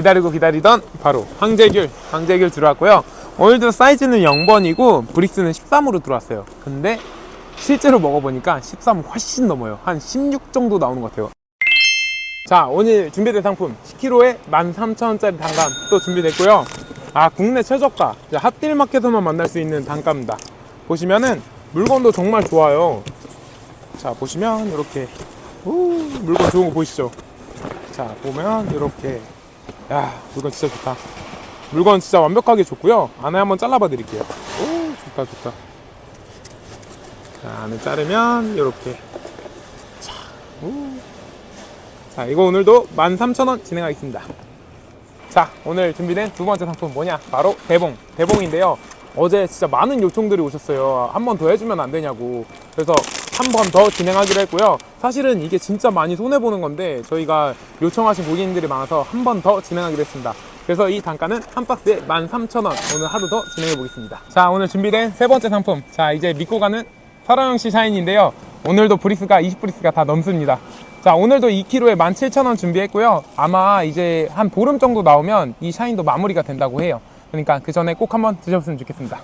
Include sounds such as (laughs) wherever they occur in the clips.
기다리고 기다리던 바로 황제귤 황제귤 들어왔고요. 오늘도 사이즈는 0번이고 브릭스는 13으로 들어왔어요. 근데 실제로 먹어보니까 13 훨씬 넘어요. 한 16 정도 나오는 것 같아요. 자 오늘 준비된 상품 10kg에 13,000원짜리 단감 또 준비됐고요. 아 국내 최저가 핫딜마켓에서만 만날 수 있는 단감입니다. 보시면은 물건도 정말 좋아요. 자 보시면 이렇게 우, 물건 좋은 거 보이시죠? 자 보면 이렇게 야 물건 진짜 좋다. 물건 진짜 완벽하게 좋고요. 안에 한번 잘라봐 드릴게요. 오 좋다 좋다. 자 안에 자르면 이렇게. 자, 우. 자 이거 오늘도 13,000원 진행하겠습니다. 자 오늘 준비된 두 번째 상품 뭐냐? 바로 대봉. 대봉인데요. 어제 진짜 많은 요청들이 오셨어요. 한 번 더 해주면 안 되냐고. 그래서 한 번 더 진행하기로 했고요. 사실은 이게 진짜 많이 손해보는 건데 저희가 요청하신 고객님들이 많아서 한 번 더 진행하기로 했습니다. 그래서 이 단가는 한 박스에 13,000원. 오늘 하루 더 진행해 보겠습니다. 자 오늘 준비된 세 번째 상품. 자 이제 믿고 가는 설화영씨 샤인인데요. 오늘도 브리스가 20브리스가 다 넘습니다. 자 오늘도 2kg에 17,000원 준비했고요. 아마 이제 한 보름 정도 나오면 이 샤인도 마무리가 된다고 해요. 그러니까 그 전에 꼭 한번 드셔봤으면 좋겠습니다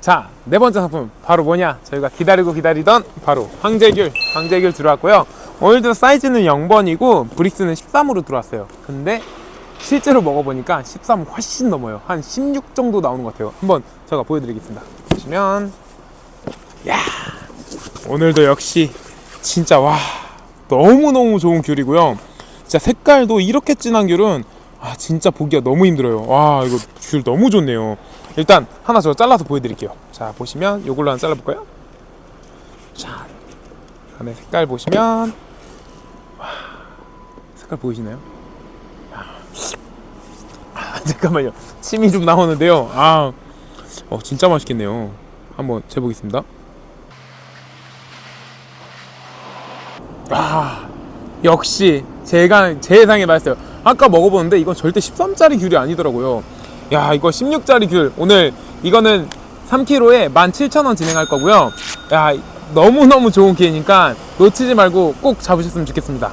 자 네 번째 상품 바로 뭐냐? 저희가 기다리고 기다리던 바로 황제귤 황제귤 들어왔고요. 오늘도 사이즈는 0번이고 브릭스는 13으로 들어왔어요. 근데 실제로 먹어보니까 13 훨씬 넘어요. 한 16 정도 나오는 것 같아요. 한번 제가 보여드리겠습니다. 보시면 야 오늘도 역시 진짜 와 너무너무 좋은 귤이고요. 진짜 색깔도 이렇게 진한 귤은 아 진짜 보기가 너무 힘들어요. 와 이거 귤 너무 좋네요. 일단 하나 저 잘라서 보여드릴게요. 자 보시면 요걸로 하나 잘라볼까요? 자 안에 색깔 보시면 와 색깔 보이시나요? 아, (laughs) 잠깐만요. 침이 좀 나오는데요. 아 어, 진짜 맛있겠네요. 한번 재보겠습니다. 아 역시 제가 제 예상에 맞았어요 아까 먹어보는데 이건 절대 13짜리 귤이 아니더라고요. 야 이거 16짜리 귤. 오늘 이거는 3kg에 17,000원 진행할 거고요. 야 너무너무 좋은 기회니까 놓치지 말고 꼭 잡으셨으면 좋겠습니다